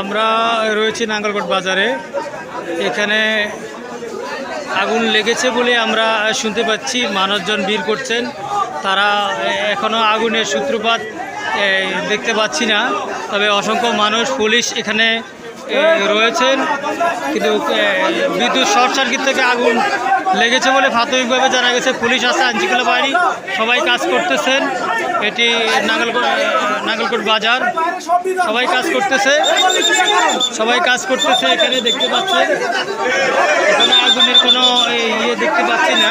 আমরা রয়েছি নাঙ্গলকোট বাজারে। এখানে আগুন লেগেছে বলে আমরা শুনতে পাচ্ছি, মানুষজন ভিড় করছেন। তারা এখনও আগুনের সূত্রপাত দেখতে পাচ্ছি না। তবে অসংখ্য মানুষ, পুলিশ এখানে রয়েছেন। কিন্তু বিদ্যুৎ শর্ট সার্কিট থেকে আগুন লেগেছে বলে প্রাথমিকভাবে জানা গেছে। পুলিশ আছে, আইনশৃঙ্খলা বাহিনী সবাই কাজ করতেছেন। এটি নাঙ্গলকোট বাজার। সবাই কাজ করতেছে। সবাই কাজ করতেছে এখানে দেখতে পাচ্ছেন। এখানে আগুনের কোনো ইয়ে দেখতে পাচ্ছি না।